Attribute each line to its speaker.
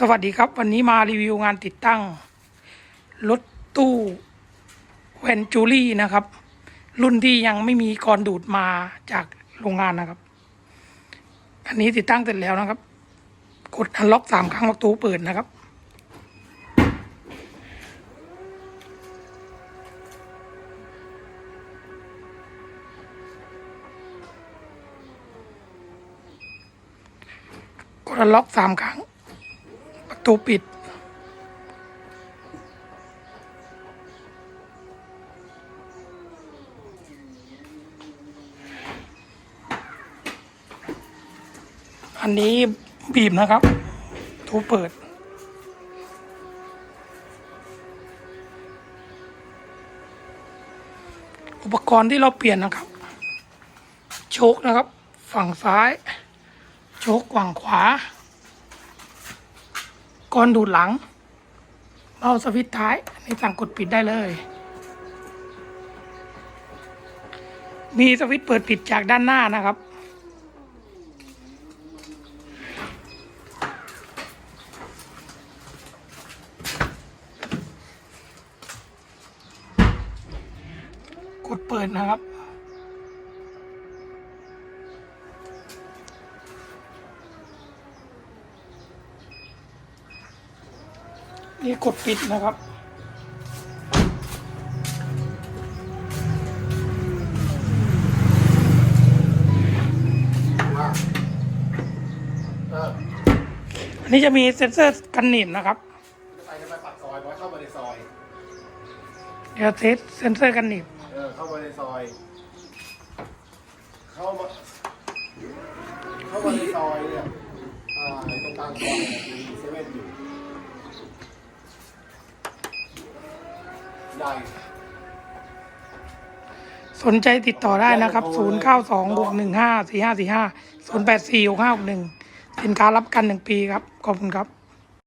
Speaker 1: สวัสดีครับ วันนี้มารีวิวงานติดตั้ง รถตู้แวนจูรี่นะครับ รุ่นที่ยังไม่มีกรดูดมาจากโรงงานนะครับ อันนี้ติดตั้งเสร็จแล้วนะครับ กดอันล็อกสามครั้งประตูเปิดนะครับ กดอันล็อกสามครั้ง ตูปิด อันนี้บีบนะครับทูเปิดอุปกรณ์ที่เราเปลี่ยนนะครับ โชคนะครับ ฝั่งซ้าย โชคฝั่งขวา ก่อนดูดหลังเบาสวิตช์ท้ายในสั่งกดปิดได้เลย มีสวิตช์เปิดปิดจากด้านหน้านะครับ กดเปิดนะครับ นี่กดปิดนะครับ
Speaker 2: เออ
Speaker 1: อันนี้จะมีเซ็นเซอร์กันหนีบนะครับ
Speaker 2: จะไปจะไปปากซอยเพราะเข้ามาในซอย
Speaker 1: เดี๋ยวเทสเซ็นเซอร์กันหนีบ
Speaker 2: เออ เข้ามาในซอย เข้ามา เข้ามาในซอยเนี่ย อ่าตรงกลางซอยเนี่ยมีเซเว่นอยู่ ได้
Speaker 1: สนใจติดต่อได้นะครับ 0 9 2 6 1 5 4 5 4 5 0 8 4 6 5 6 1สินค้ารับกัน 1 ปีครับ ขอบคุณครับ